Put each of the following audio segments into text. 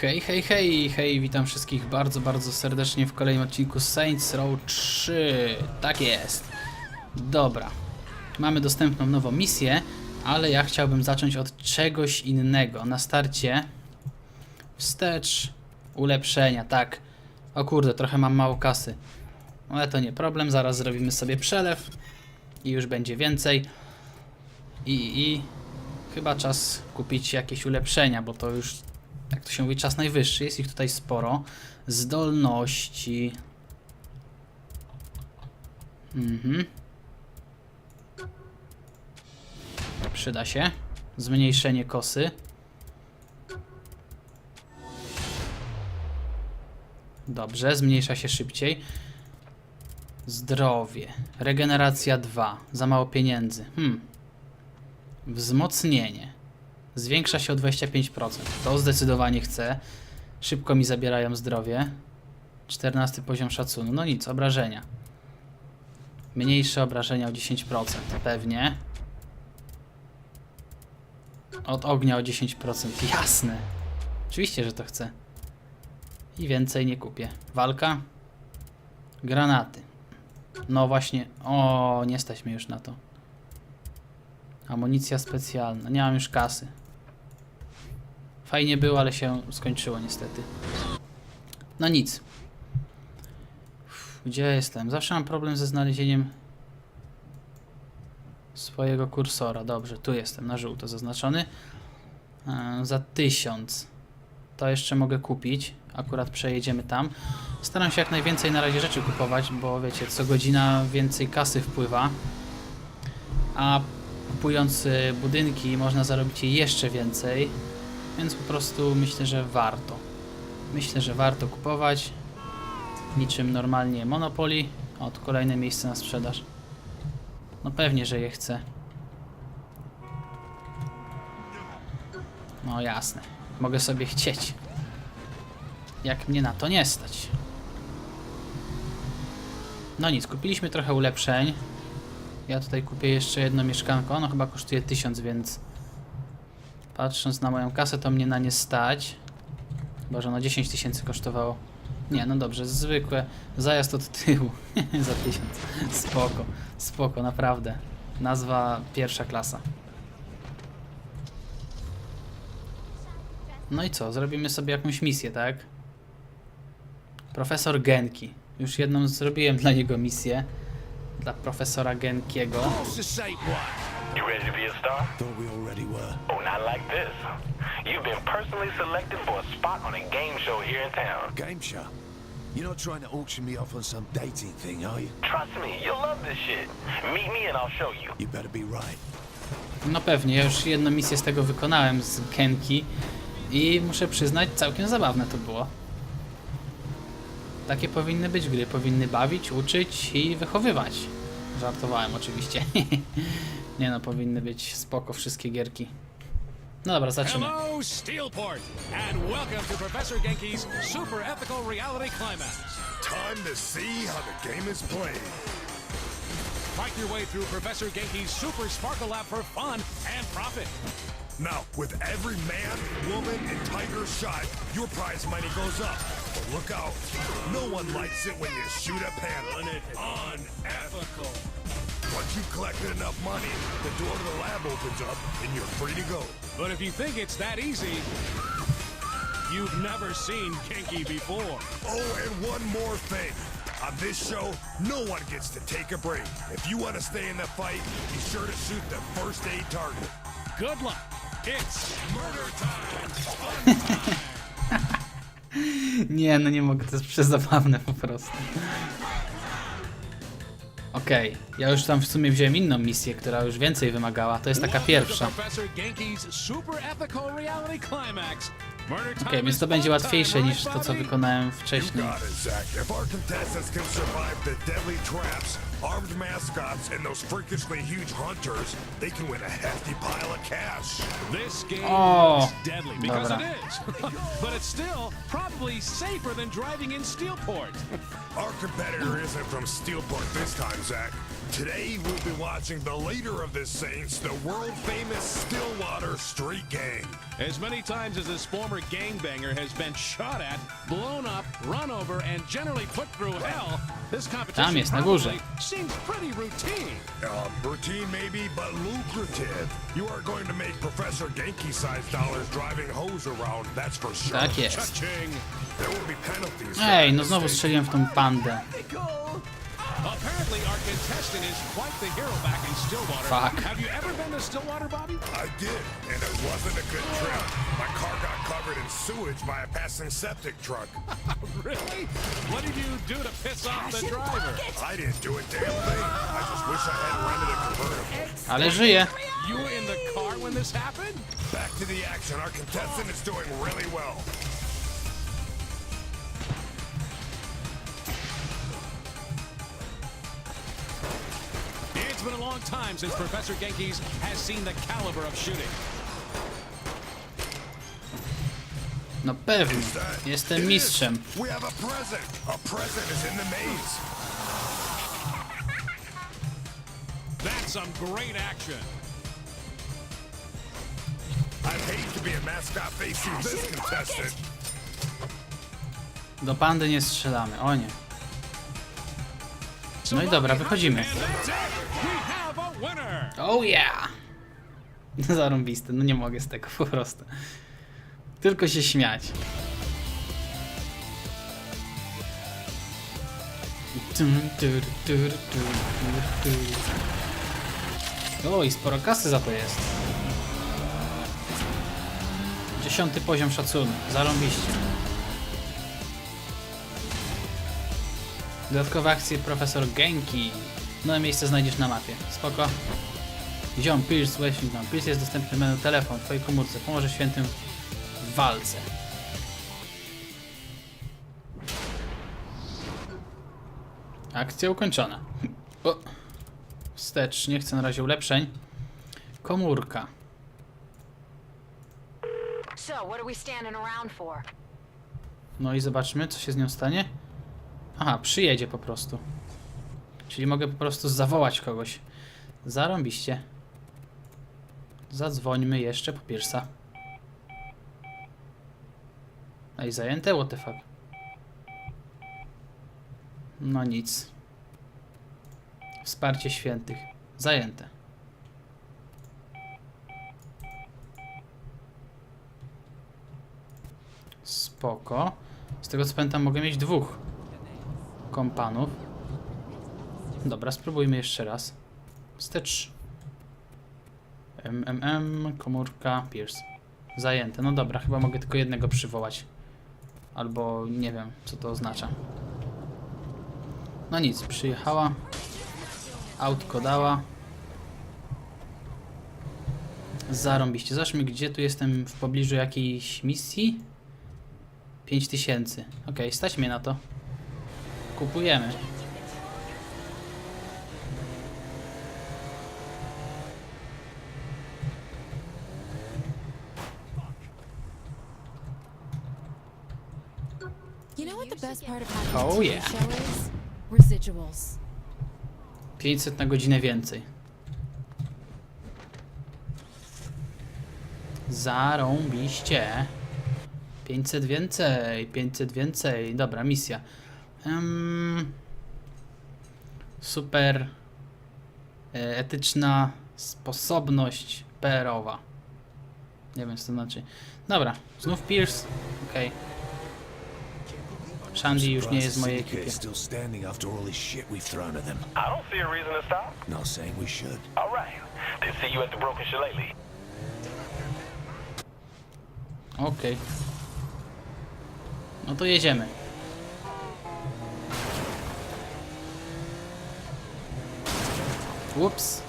Hej, hej, hej, hej, witam wszystkich bardzo, bardzo serdecznie w kolejnym odcinku Saints Row 3. Tak jest. Dobra. Mamy dostępną nową misję, ale ja chciałbym zacząć od czegoś innego. Na starcie wstecz, ulepszenia, tak. O kurde, trochę mam mało kasy. Ale to nie problem, zaraz zrobimy sobie przelew i już będzie więcej. I, i chyba czas kupić jakieś ulepszenia, bo to już jak to się mówi, czas najwyższy. Jest ich tutaj sporo. Zdolności. Mhm. Przyda się. Zmniejszenie kosy. Dobrze, zmniejsza się szybciej. Zdrowie. Regeneracja 2. Za mało pieniędzy. Hmm. Wzmocnienie. Zwiększa się o 25%. To zdecydowanie chcę. Szybko mi zabierają zdrowie. 14 poziom szacunku. No nic, obrażenia. Mniejsze obrażenia o 10%. Pewnie. Od ognia o 10%. Jasne. Oczywiście, że to chcę. I więcej nie kupię. Walka. Granaty. No właśnie. O, nie stać już na to. Amunicja specjalna. Nie mam już kasy. Fajnie było, ale się skończyło niestety. No nic. Gdzie jestem? Zawsze mam problem ze znalezieniem swojego kursora. Dobrze, tu jestem, na żółto zaznaczony. E, za tysiąc. To jeszcze mogę kupić. Akurat przejedziemy tam. Staram się jak najwięcej na razie rzeczy kupować, bo wiecie, co godzina więcej kasy wpływa. A kupując y, budynki można zarobić je jeszcze więcej, więc po prostu myślę, że warto. Myślę, że warto kupować. Niczym normalnie Monopoly. O, tu kolejne miejsce na sprzedaż. No pewnie, że je chcę. No jasne. Mogę sobie chcieć. Jak mnie na to nie stać. No nic, kupiliśmy trochę ulepszeń. Ja tutaj kupię jeszcze jedno mieszkanko. Ono chyba kosztuje 1000, więc patrząc na moją kasę, to mnie na nie stać. Chyba, że ono 10 tysięcy kosztowało. Nie, no dobrze, zwykłe. Zajazd od tyłu. Za 1000. Spoko, spoko, naprawdę. Nazwa pierwsza klasa. No i co? Zrobimy sobie jakąś misję, tak? Profesor Genki. Już jedną zrobiłem dla niego misję. Dla profesora Genkiego. You ready to be a star? Thought we already were. Oh, not like this. You've been personally selected for a spot on a game show here in town. Game show. You're not trying to auction me off on some dating thing, are you? Trust me, you'll love this shit. Meet me and I'll show you. You better be right. No pewnie, ja już jedną misję z tego wykonałem z Genki i muszę przyznać, całkiem zabawne to było. Takie powinny być gry, powinny bawić, uczyć i wychowywać. Żartowałem oczywiście. Nie no, powinny być spoko wszystkie gierki. No dobra, zacznijmy. Hello, Steelport, and welcome to Professor Genki's Super Ethical Reality Climax. Time to see how the game is played. Fight your way through Professor Genki's Super Sparkle Lab for fun and profit. Now, with every man, woman, and tiger shot, your prize money goes up. But look out. No one likes it when you shoot a panda. Unethical. Once you've collected enough money, the door to the lab opens up and you're free to go. But if you think it's that easy, you've never seen Genki before. Oh, and one more thing. On this show, no one gets to take a break. If you want to stay in the fight, be sure to shoot the first aid target. Good luck. It's murder time. Nie, no nie mogę, to jest przezabawne po prostu. Okej, ja już tam w sumie wziąłem inną misję, która już więcej wymagała. To jest taka pierwsza. to Professor Genki's Super Ethical Reality Climax. Okej, time więc to będzie łatwiejsze niż to, co wykonałem wcześniej. got it, Zach. If our contestants can survive the deadly traps, armed mascots, and those freakishly huge hunters, they can win a hefty pile of cash. This game O, looks deadly because dobra. it is. but it's still probably safer than driving in Steelport. Our competitor isn't from Steelport this time, Zach. Today we'll be watching the leader of the Saints, the world-famous Stillwater Street Gang. As many times as this former gangbanger has been shot at, blown up, run over, and generally put through hell, this competition jest, na górze. seems pretty routine. Um, routine maybe, but lucrative. You are going to make Professor Genki-sized dollars driving hose around, that's for sure. Tak jest. Cha-ching. There will be penalties. for Ej, no znowu strzeliłem w tą pandę. Apparently, our contestant is quite the hero back in Stillwater. Fuck. Have you ever been to Stillwater, Bobby? I did, and it wasn't a good trip. My car got covered in sewage by a passing septic truck. really? What did you do to piss off the driver? I didn't do a damn thing. I just wish I had rented a convertible. Ale żyje. You were in the car when this happened? Back to the action. Our contestant is doing really well. Long time since Professor Genki's has seen the caliber of shooting. No pewnie. Jestem mistrzem. We have a present. A present is in the maze. That's some great action. I'd hate to be a mascot facing this contestant. Do pandy nie strzelamy. O nie. No i dobra, wychodzimy. Oh yeah! Zarąbiste, no nie mogę z tego po prostu. Tylko się śmiać. Tum, tur, tur, tur, tur, tur. O, i sporo kasy za to jest. Dziesiąty poziom szacunku. Zarąbiście. Dodatkowe akcje profesor Genki. Nowe miejsce znajdziesz na mapie. Spoko. Ziom, Pierce, Washington. Pierce jest dostępny menu telefon w twojej komórce. Pomoże świętym w walce. Akcja ukończona. O. Wstecz, nie chcę na razie ulepszeń. Komórka. No i zobaczmy, co się z nią stanie. Aha, przyjedzie po prostu. Czyli mogę po prostu zawołać kogoś. Zarąbiście. Zadzwońmy jeszcze po Piersa. Ej, zajęte? What the fuck? No nic. Wsparcie świętych. Zajęte. Spoko. Z tego co pamiętam mogę mieć dwóch kompanów. Dobra, spróbujmy jeszcze raz. Wstecz. MMM, komórka, Pierce. Zajęte. No dobra, chyba mogę tylko jednego przywołać. Albo nie wiem, co to oznacza. No nic, przyjechała. Autko dała. Zarąbiście. Zobaczmy, gdzie tu jestem w pobliżu jakiejś misji. 5000. Okej, stać mnie na to. Kupujemy. You know what the best part of having Oh, yeah. show is? Residuals. 500 na godzinę więcej. Zarąbiście. 500 więcej, 500 więcej. Dobra, misja. Em, super e, etyczna sposobność PR-owa. Nie wiem, co to znaczy. Dobra, znów Pierce. Okej. Shandy już nie jest w mojej ekipie. Still standing after all this shit we've thrown at them. I don't see a reason to stop. Not saying we should. All right. Then see you at the Broken Shillelagh. Okej. No to jedziemy. Ups.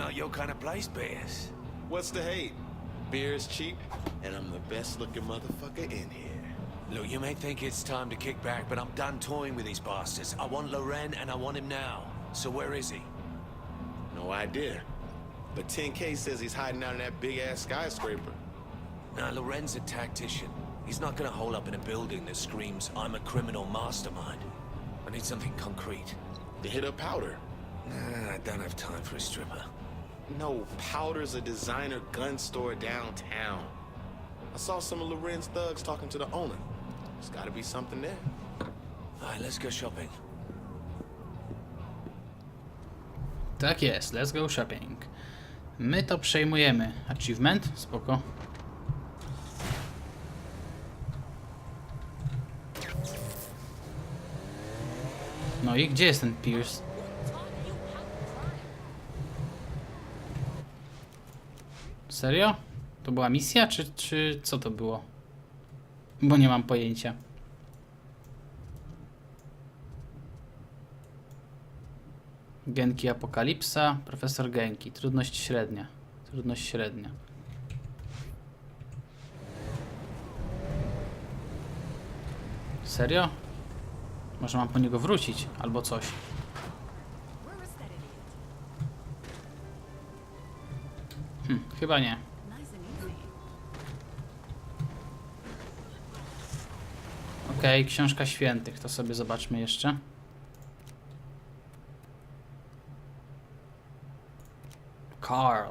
Doesn't your kind of place, Bears. What's the hate? Beer is cheap, and I'm the best looking motherfucker in here. Look, you may think it's time to kick back, but I'm done toying with these bastards. I want Loren, and I want him now. So where is he? No idea. But 10K says he's hiding out in that big ass skyscraper. Now, Loren's a tactician. He's not gonna hole up in a building that screams, I'm a criminal mastermind. I need something concrete. The hit up powder. Nah, I don't have time for a stripper. No, Powder's a designer gun store downtown. I saw some of Loren's thugs talking to the owner. There's gotta be something there. Alright, let's go shopping. Tak jest, let's go shopping. My to przejmujemy. Achievement? Spoko. No i gdzie jest ten Pierce? Serio? To była misja, czy, czy co to było? Bo nie mam pojęcia. Genki Apokalipsa, profesor Genki. Trudność średnia. Trudność średnia. Serio? Może mam po niego wrócić, albo coś. Chyba nie. Okej, książka świętych, to sobie zobaczmy jeszcze. Carl.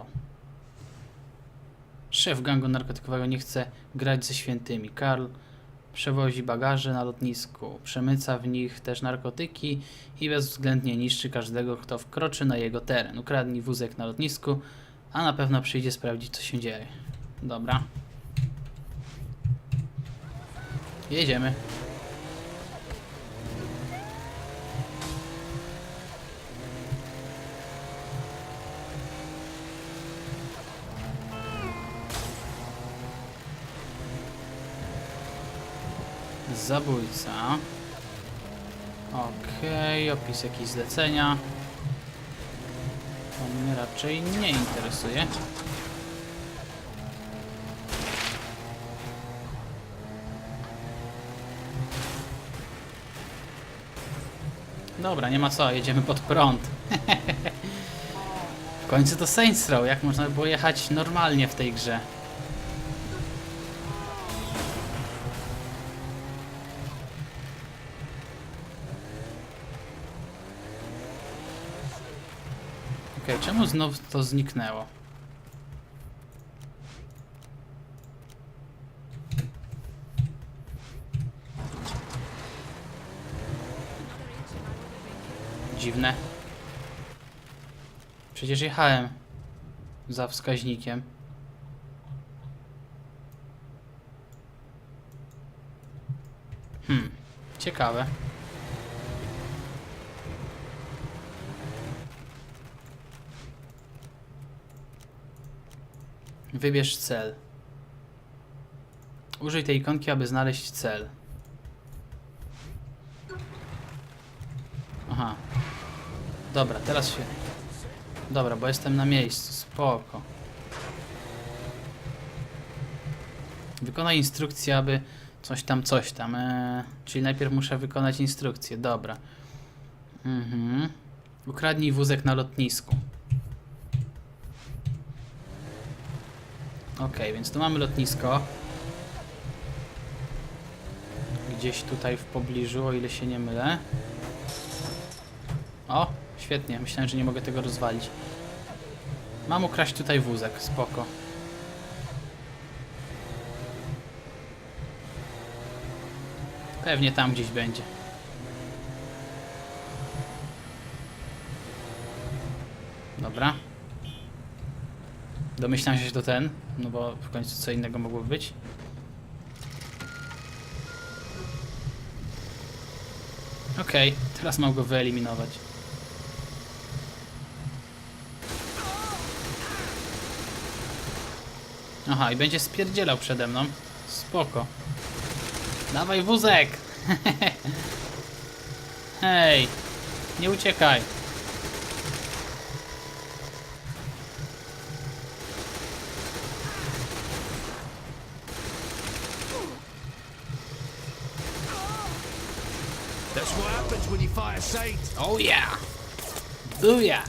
Szef gangu narkotykowego nie chce grać ze świętymi. Karl przewozi bagaże na lotnisku, przemyca w nich też narkotyki i bezwzględnie niszczy każdego, kto wkroczy na jego teren. Ukradnij wózek na lotnisku, a na pewno przyjdzie sprawdzić, co się dzieje. Dobra. Jedziemy. Zabójca. Okej, opis jakiejś zlecenia. Raczej nie interesuje. Dobra, nie ma co, jedziemy pod prąd. w końcu to Saints Row, jak można było jechać normalnie w tej grze? Czemu znów to zniknęło? Dziwne. Przecież jechałem za wskaźnikiem. Hmm, ciekawe. Wybierz cel. Użyj tej ikonki, aby znaleźć cel. Aha. Dobra, teraz się... Dobra, bo jestem na miejscu. Spoko. Wykonaj instrukcję, aby coś tam, coś tam. Eee, czyli najpierw muszę wykonać instrukcję. Dobra. Mhm. Ukradnij wózek na lotnisku. Okej, więc tu mamy lotnisko. Gdzieś tutaj w pobliżu, o ile się nie mylę. O, świetnie. Myślałem, że nie mogę tego rozwalić. Mam ukraść tutaj wózek, spoko. Pewnie tam gdzieś będzie. Dobra. Domyślam się, że to ten, no bo w końcu co innego mogło być. Okej, teraz mam go wyeliminować. Aha, i będzie spierdzielał przede mną. Spoko. Dawaj wózek! Hej! Nie uciekaj! What happens when you fire Saint. Oh yeah! Buja!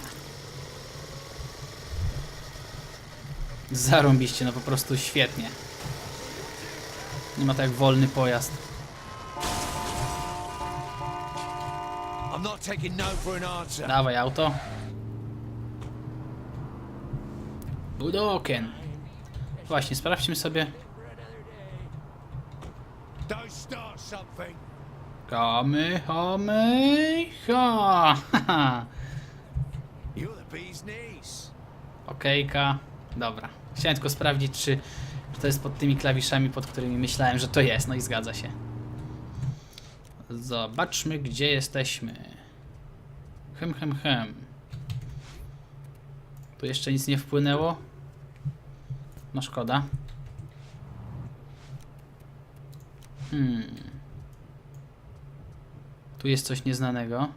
Zarąbiście, no po prostu świetnie. Nie ma tak wolny pojazd. I'm not taking no for an answer. Dawaj auto. Budoken. Właśnie, sprawdźmy sobie. Don't start something. Kamy, hamy, ha! Okejka. Dobra. Chciałem tylko sprawdzić, czy, czy to jest pod tymi klawiszami, pod którymi myślałem, że to jest. No i zgadza się. Zobaczmy, gdzie jesteśmy. Hem, hem, hem. Tu jeszcze nic nie wpłynęło. No szkoda. Hmm. Tu jest coś nieznanego.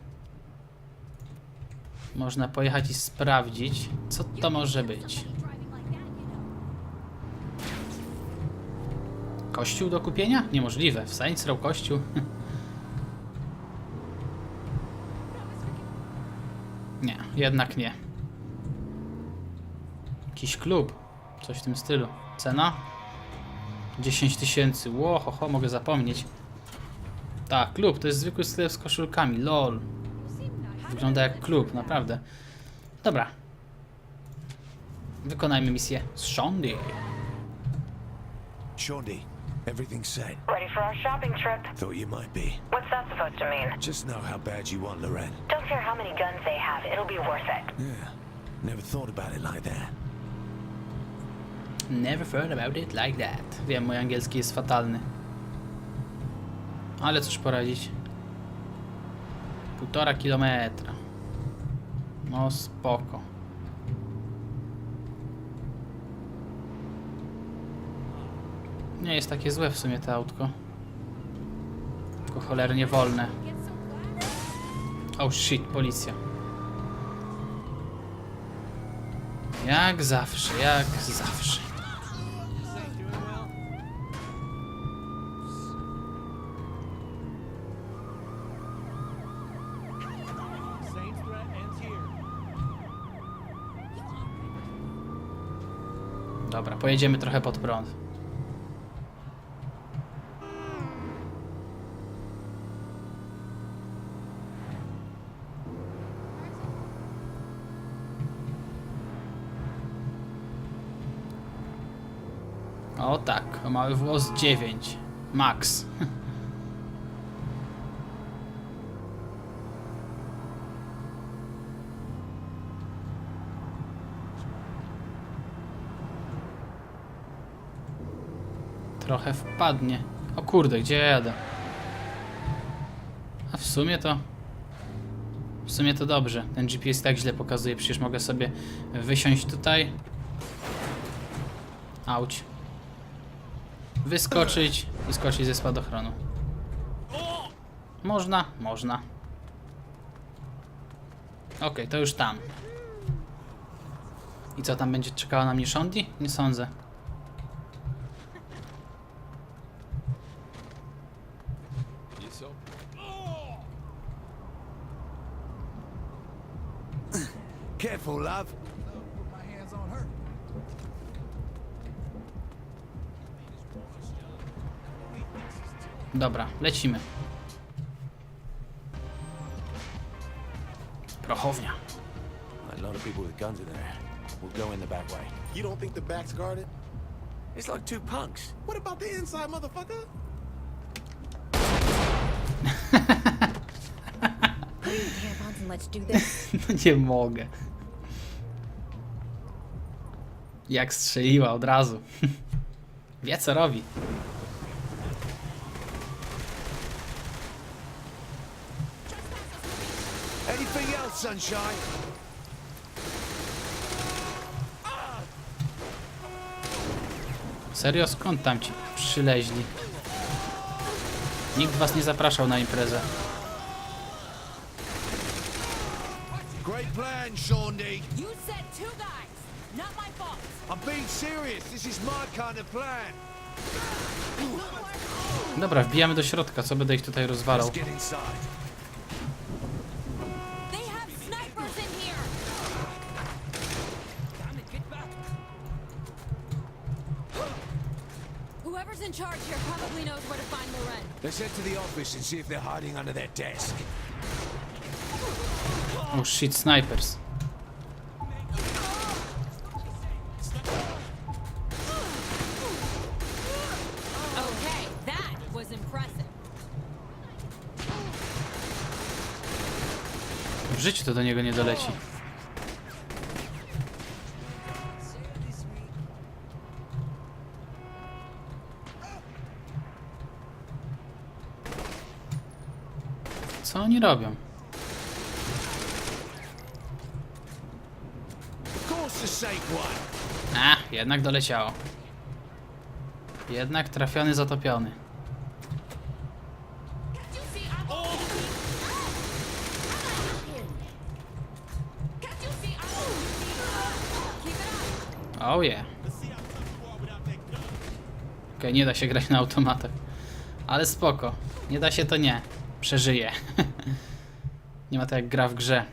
Można pojechać i sprawdzić, co to może być. Kościół do kupienia? Niemożliwe. W Saints Row kościół. nie, jednak nie. Jakiś klub. Coś w tym stylu. Cena? 10 tysięcy. Ho, mogę zapomnieć. Tak, klub. To jest zwykły sklep z koszulkami. LOL. Wygląda jak klub, naprawdę. Dobra. Wykonajmy misję z Shondy. Shondi, everything's set. Ready for our shopping trip. Thought you might be. What's that supposed to mean? Just know how bad you want Loren. Don't care how many guns they have, it'll be worth it. Yeah. Never thought about it like that. Never thought about it like that. Wiem, mój angielski jest fatalny. Ale cóż poradzić. Półtora kilometra. No spoko. Nie jest takie złe w sumie to autko. Tylko cholernie wolne. Oh shit, policja. Jak zawsze, jak zawsze. Dobra, pojedziemy trochę pod prąd. O tak, mały włos 9. Max. Trochę wpadnie. O kurde, gdzie ja jadę? A w sumie to... W sumie to dobrze. Ten GPS tak źle pokazuje, przecież mogę sobie wysiąść tutaj. Auć. Wyskoczyć i skoczyć ze spadochronu. Można? Można. Okej, to już tam. I co, tam będzie czekała na mnie Shondi? Nie sądzę. Careful, love. Put my hands on her. Dobra, lecimy. Prochownia. A lot of people with guns in there. We'll go in the back way. You don't think the back's guarded? It's like two punks. What about the inside, motherfucker? Put your Jak strzeliła od razu. Wie co robi. Anything else, sunshine? Serio? Skąd tam ci przyleźli? Nikt was nie zapraszał na imprezę. Great plan, Shawnee. You said two guys, Not my fault. I'm being serious. This is my kind of plan. Dobra, wbijamy do środka. Co będę ich tutaj rozwalał? Let's Let's head to the office and see if they're hiding under their desk. Oh shit, snipers. To do niego nie doleci. Co oni robią? A, jednak doleciało. Jednak trafiony, zatopiony. Oh yeah. Okej, nie da się grać na automatach. Ale spoko. Nie da się to nie. Przeżyje. nie ma to jak gra w grze.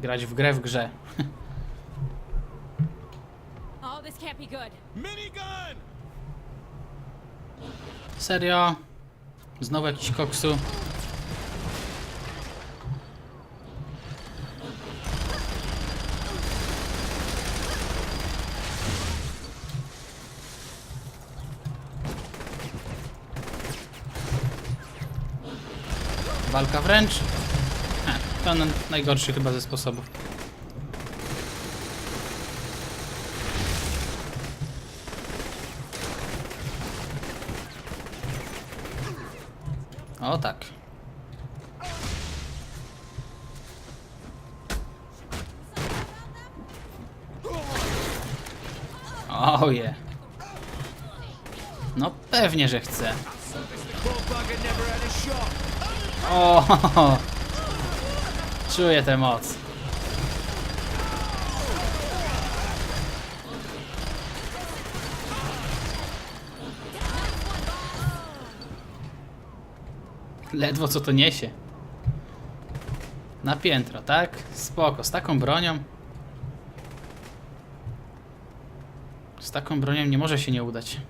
Grać w grę w grze. Oh, this can't be good. Minigun! Serio? Znowu jakiś koksu? Walka wręcz? E, to na- najgorszy chyba ze sposobów. O tak. Oje. No pewnie, że chcę. Poor bugger never had a shot. O, czuję tę moc. Ledwo co to niesie. Na piętro, tak? Spoko, z taką bronią. Z taką bronią nie może się nie udać.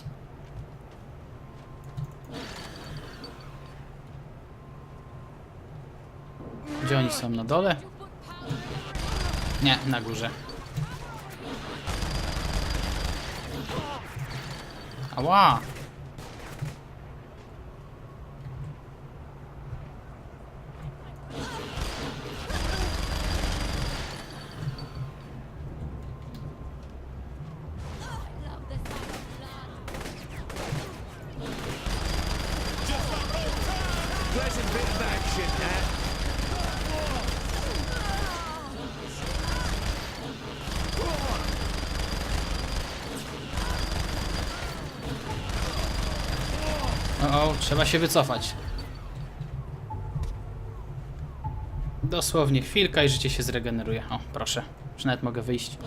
Gdzie oni są? Na dole? Nie, na górze. Ała! Pleasant bit of action, that. O, trzeba się wycofać. Dosłownie chwilka i życie się zregeneruje. O, proszę. Już nawet mogę wyjść.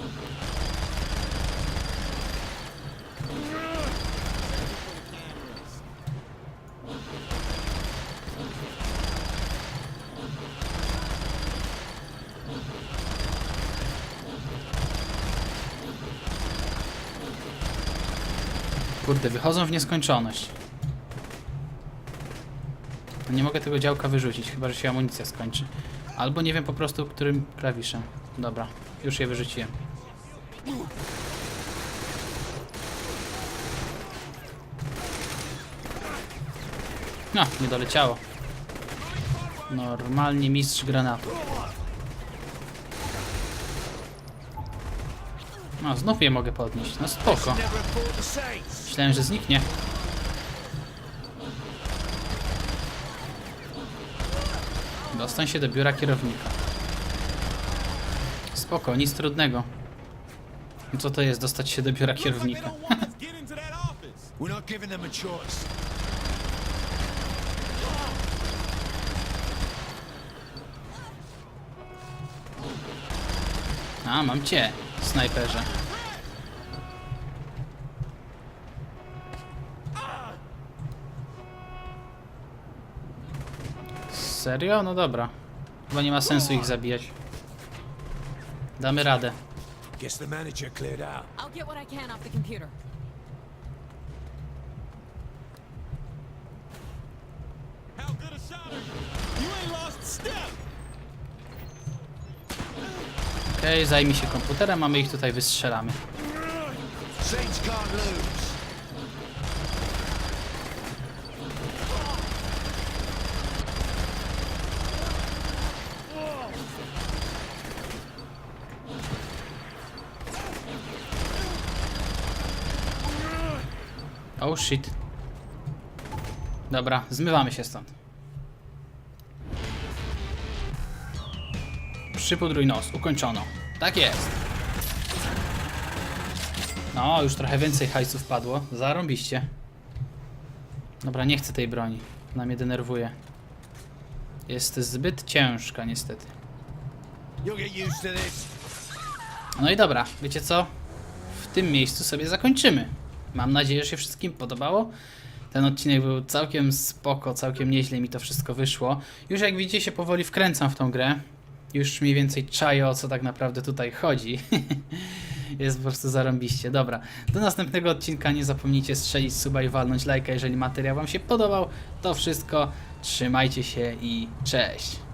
Kurde, wychodzą w nieskończoność. No Nie mogę tego działka wyrzucić, chyba że się amunicja skończy. Albo nie wiem po prostu którym klawiszem. Dobra, już je wyrzuciłem. No, nie doleciało. Normalnie mistrz granatu. No, znów je mogę podnieść. No spoko. Myślałem, że zniknie. Dostań się do biura kierownika. Spoko, nic trudnego. Co to jest dostać się do biura kierownika? A, mam cię, snajperze. Serio? No dobra. Chyba nie ma sensu ich zabijać. Damy radę. Guess the manager cleared out. I'll get what I can off the computer. Okej, zajmij się komputerem, a my ich tutaj wystrzelamy. Oh shit. Dobra, zmywamy się stąd. Przypudruj nos, ukończono. Tak jest. No, już trochę więcej hajsów padło. Zarąbiście. Dobra, nie chcę tej broni. Ona mnie denerwuje. Jest zbyt ciężka, niestety. No i dobra, wiecie co? W tym miejscu sobie zakończymy. Mam nadzieję, że się wszystkim podobało. Ten odcinek był całkiem spoko, całkiem nieźle mi to wszystko wyszło. Już jak widzicie się powoli wkręcam w tą grę. Już mniej więcej czaję o co tak naprawdę tutaj chodzi. Jest po prostu zarąbiście. Dobra, do następnego odcinka nie zapomnijcie strzelić suba i walnąć lajka, jeżeli materiał wam się podobał. To wszystko, trzymajcie się i cześć.